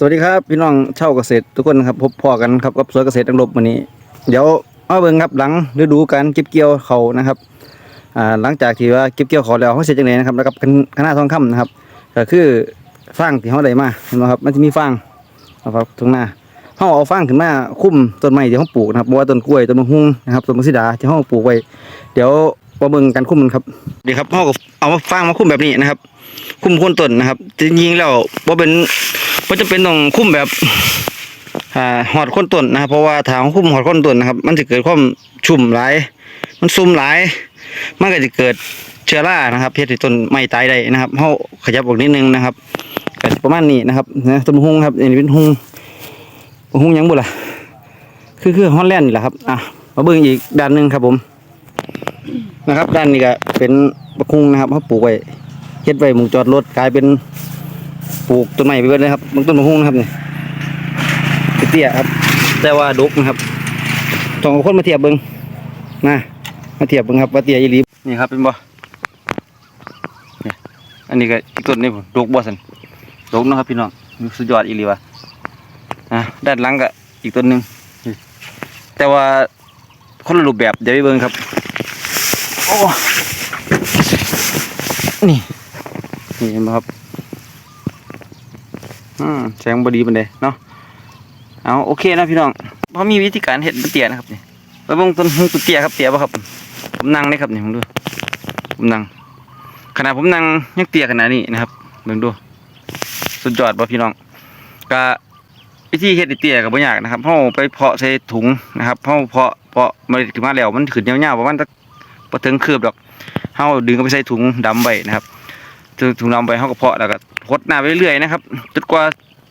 สวัสดีครับพี่น้องเช่าเกษตรทุกคนครับพบพ่อกันครับกับสวนเกษตรตังลบวันนี้ เดี๋ยวเอาเบิ่งครับหลังฤดูการเก็บเกี่ยวเขานะครับอ่าหลังจากที่ว่าเก็บเกี่ยวเขาแล้วเขาเสร็จจังไดนะครับแล้วกับคณะทองคำนะครับก็คือฟางที่เขาได้มาเห็นไหมครับมันจะมีฟางนะครับตรงหน้าเขาเอาฟางขึ้นมาคุ้มต้นไม้ที่เขาปลูกนะครับบ่ว่าต้นกล้วยต้นมะฮุ่งนะครับต้นมะสิดาที่เขาปลูกไว้ เดี๋ยวมาเบิ่งการคุ้มมันครับดีครับเขาก็เอามาฟางมาคุ้มแบบนี้นะครับ คุ้มคนต้นนะครับจริงๆแล้วว่าเป็น ว่จะเป็นต้องคุ้มแบบอหอดโคนต้นนะครับเพราะว่าถ้าเราคุ้มหอดโคนต้นนะครับ มันจะเกิดความชุ่มหลาย มันซุ่มหลายมันก็จะเกิดเชื้อรานะครับเฮ็ดให้ต้นไม่ตายได้นะครับเฮาขยับออกนิดนึงนะครับก็ประมาณนี้นะครับนะต้นหุงครับอันนี้เป็นหุงหุงยังบุล่ะคือคือฮอลแลนด์นี่แหละครับอะมาเบิ่งอีกด้านหนึงครับผม นะครับ ด้านนี้ก็เป็นบักฮุงนะครับเขาปลูกไว้เฮ็ดไว้หมุงจอดรถกลายเป็น ปลูกต้นไม้ไปเบิดเลยครับบางต้นมะฮุ่งนะครับเนี่ยเตี้ยครับ แต่ว่าดกนะครับต้องเอาคนมาเทียบเบิ่งนะมาเทียบเบิ่งครับว่าเตี้ยอีหลีนี่ครับเป็นบ่เนี่ยอันนี้ก็อีกต้นนี้ผมดกบ่สันดกนะครับพี่น้องสุดยอดอีลีว่ะอะด้านหลังก็อีกต้นหนึ่งแต่ว่าคนละรูปแบบเดี๋ยวไปเบิ่งครับโอ้นี่นี่เห็นไหมครับ อืมแสงบดีมันเลยเนาะเอาโอเคนะพี่น้องเพราะมีวิธีการเห็ดมันเตี้ยนะครับนี่ไปเบงต้นหูตัวเตี้ยครับเตี้ยป่ะครับ ผมนั่งได้ครับนี่ผมดูผมนั่งขนาดผมนั่งยังเตี้ยขนาดนี้นะครับเบิ่งดู สุดยอดป่ะพี่น้องก็วิธีเห็ดเตี้ยกับ่ยากนะครับเฮาไปเพาะใส่ถุงนะครับเฮาเพาะเพาะมาถึงมาแล้วมันขึ้นยาวๆประมาณสักบ่ถึงคืบดอกเฮาดึงเข้าไปใส่ถุงดำไว้นะครับ ถึงถุงดำไปเขาก็เพาะแล้วก็พดหน้าไปเรื่อยๆนะครับจนกว่า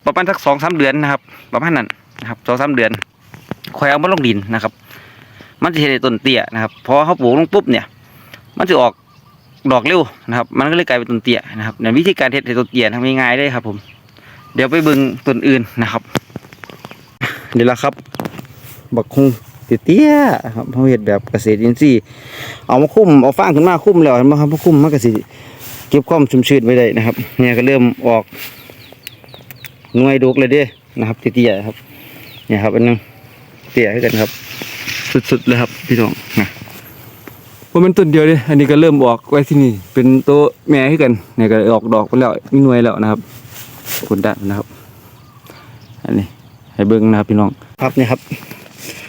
ประมาณสักสองสามเดือนนะครับ ประมาณนั้นนะครับสองสามเดือนคอยเอามาลงดินนะครับ มันจะเห็นต้นเตี้ยนะครับพอเขาปลูกลงปุ๊บเนี่ย มันจะออกดอกเร็วนะครับ มันก็เลยกลายเป็นต้นเตี้ยนะครับในวิธีการเฮ็ดให้ต้นเตี้ยทำง่ายๆได้ครับ ผม เดี๋ยวไปบิ่งต้นอื่นนะครับนี่แหละครับ บักคงเตี้ยครับเขาเฮ็ดแบบเกษตรอินทรีย์เอามาคุ้มเอาฟางขึ้นมาคุ้มแล้วเห็นไหมครับมาคุ้มมันก็สิ เก็บความชุ่มชื้นไว้ได้นะครับ เนี่ยก็เริ่มออกหน่วยดกเลยเด้นะครับเตี้ยๆครับ เนี่ยครับอันนึงเตี้ยให้กันครับ สุดๆเลยครับ พี่น้องนะว่ามันต้นเดียวเด้อันนี้ก็เริ่มออกไว้ที่นี่ เป็นตัวแม่ให้กัน เนี่ยก็ออกดอกไปแล้วมีหน่วยแล้วนะครับผลด้านนะครับ อันนี้ให้เบิ้งนะครับพี่น้องครับเนี่ยครับ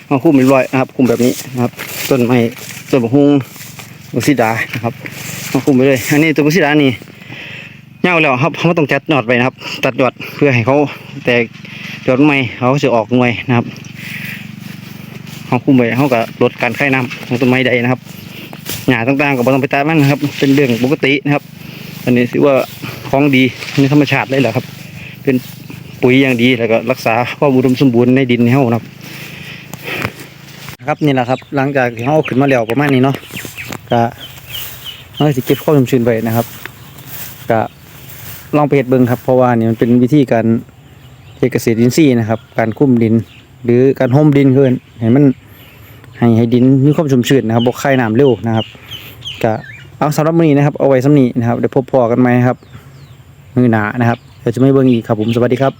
เอาคุ้มเรียบร้อยนะครับ คุ้มแบบนี้นะครับ ต้นไม้ต้นบะฮุงบุษิดานะครับ มาคุมไปเลย อันนี้ตัวกุศิดานี่เงาแล้วครับเขาต้องจัดยอดไปนะครับ ตัดยอดเพื่อให้เขาแตกยอดใหม่เขาจะออกหน่วยนะครับเขาคุมไปเขาก็ลดการไข่น้ำของต้นไม้ใดนะครับหญ้าต่างๆก็บ่ต้องไปตัดมันนะครับ เป็นเรื่องปกตินะครับ อันนี้ถือว่าของดีในธรรมชาติเลยแหละครับ เป็นปุ๋ยอย่างดีแล้วก็รักษาความอุดมสมบูรณ์ในดินให้เขานะครับครับนี่แหละครับ หลังจากที่เขาเอาขึ้นมาแล้วประมาณนี้เนาะก็ เราสิเก็บข้อมชื้นไว้นะครับก็ลองไปเฮ็ดเบิ่งครับเพราะว่านี่มันเป็นวิธีการเฮ็ดเกษตรอินทรีย์นะครับ การคุ้มดิน หรือการห่มดินเพื่อนให้มันให้ให้ดินมีความชุ่มชื้นนะครับบ่คายน้ำเร็วนะครับก็เอาสำหรับมื้อนี้นะครับ เอาไว้สำนี้นะครับเดี๋ยวพบพอกันใหมครับ มือหนานะครับเดี๋ยวจะไม่เบิ่งอีกครับผมสวัสดีครับ